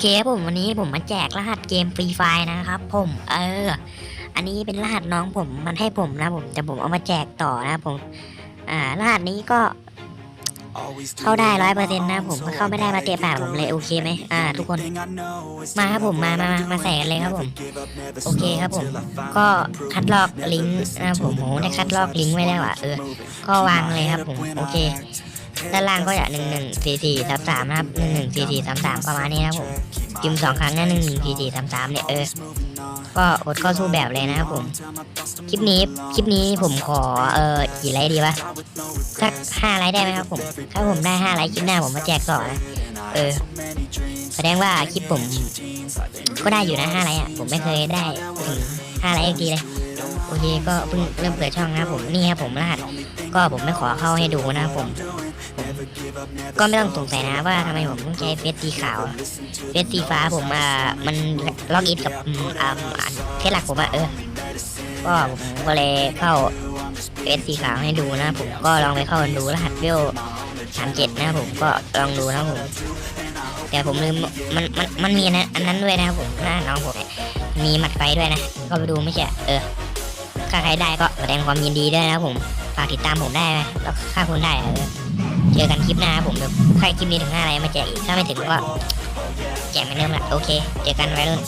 เคครับผมวันนี้ผมมาแจกรหัสเกมฟรีไฟนะครับผมเออ อันนี้เป็นรหัสน้องผมมันให้ผมนะผมแต่ผมเอามาแจกต่อนะครับผมอ่ารหัสนี้ก็ เข้าได้ร้อยเปอร์เซ็นต์นะผมเข้าไม่ได้มาเตะปากผมเลยโอเคไหมอ่า ทุกคน มาครับผมมามามามาใส่กันเลยครับผม โอเคครับผม ก็คัดลอกลิงก์นะครับผมโหได้คัดลอกลิงก์ไว้แล้วอะเออ ก็วางเลยครับผมโอเค ด้านล่างก็จะหนึ่งหนึ่งสี่สี่สามสามนะครับหนึ่งหนึ่งสี่สี่สามสามประมาณนี้นะครับผมพิมพ์สองครั้งนะหนึ่งหนึ่งสี่สี่สามสามเนี่ยเออก็อดข้อสู้แบบเลยนะครับผม คลิปนี้คลิปนี้ผมขอเออกี่ไลค์ดีวะสักห้าไลค์ได้ไหมครับผม ถ้าผมได้ห้าไลค์คลิปหน้าผมมาแจกต่อนะเออแสดงว่าคลิปผม ก็ได้อยู่นะห้าไลค์อะผมไม่เคยได้ถึงห้าไลค์อีกทีเลยโอเคก็เพิ่งเริ่มเปิดช่องนะครับผมนี่ครับผมรหัสก็ผมไม่ขอเข้าให้ดูนะครับผม ก็ไม่ต้องสงสัยนะว่าทำไมผมต้องใช้เฟซสีขาวเฟซสีฟ้าผมอ่ามันล็อกอินกับอืมอ่าอันเฟซหลักผมอะเออก็ผมก็เลยเข้าเฟซสีขาวให้ดูนะ ผมก็ลองไปเข้าดูรหัสเวลสามเจ็ดนะผมก็ลองดูนะผมแต่ผมลืมมันมันมันมีนนั้นอันนั้นด้วยนะครับผมหน้าน้องผมมีหมัดไฟด้วยนะก็ไปดูไม่ใช่เออถ้าใครได้ก็แสดงความยินดีด้วยนะผม ฝากติดตามผมได้นะแล้วค่าคุณได้เจอกันคลิปหน้าผมเดี๋ยวใครคลิปนี้ถึงห้าอะไรมาแจกอีกถ้าไม่ถึงก็แจกเหมือนเดิมแหละโอเค เจอกันไว้รุ่น